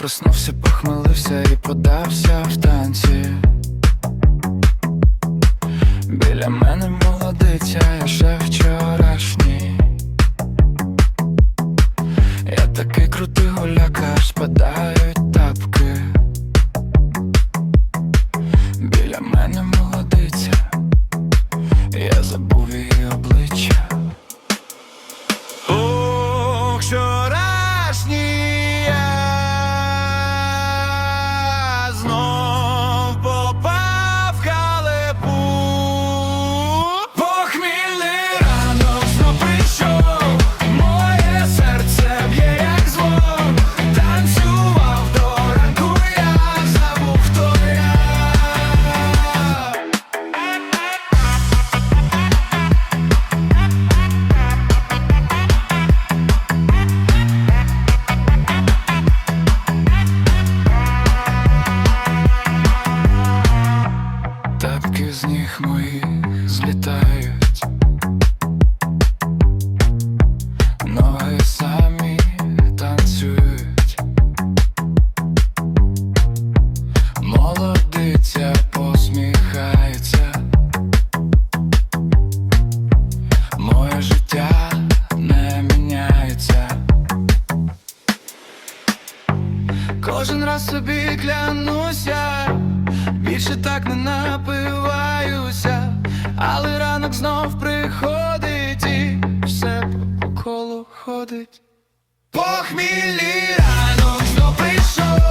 проснувся, похмелився і подався в танці. Біля мене молодиця, я ще вчорашній. Я такий крутий гуляка, спадають тапки. Біля мене молодиця, я забув її обличчя. З моїх злітають, ноги самі танцюють, молодиця посміхається, моє життя не міняється. Кожен раз собі клянуся, більше так не напиваюся, ходить. Похмілі ранок знов прийшов.